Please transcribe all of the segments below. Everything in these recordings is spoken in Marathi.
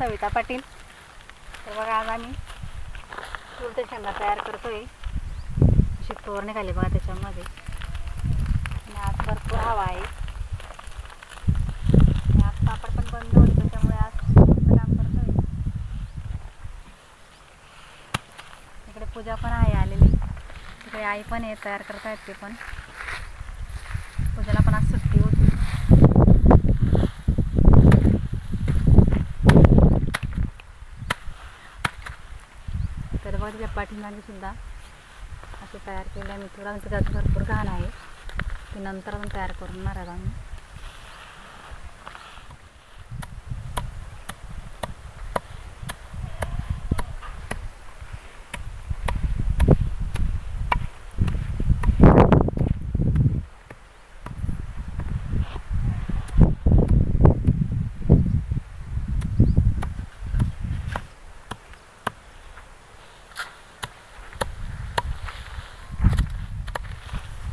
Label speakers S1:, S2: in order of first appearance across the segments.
S1: सविता पाटील. तर बघा आज आम्ही तुरते शेंगा तयार करतोय. अशी तोर निघाली बघा त्याच्यामध्ये. आणि आज भरपूर हवा आहे. आज पापड पण बंद होईल त्याच्यामुळे आज काम करतोय. इकडे पूजा पण आहे आलेली. तिकडे आई पण आहे तयार करतायत ते पण पूजाला पण आज सुट्टी होती तर बघा त्याच्या पाठीमागे सुद्धा असे तयार केले. मी थोडा त्यात भरपूर घाण आहे. ते नंतर पण तयार करून आहोत आम्ही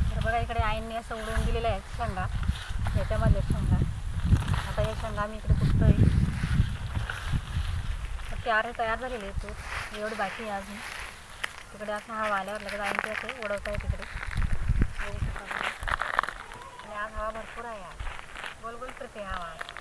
S1: तर बघा इकडे आईंनी असं उडवून दिलेलं आहे शेंगा याच्यामध्ये शेंगा आता या शेंगा आम्ही इकडे कुठतोय तर ते आरे तयार झालेले आहेत तूर एवढी बाकी आहे अजून. तिकडे असं हवा आल्यावर लगेच आईचे ते असे उडवत आहे तिकडे. आणि आज हवा भरपूर आहे आज. गोल गोल फिरते हवा आहे.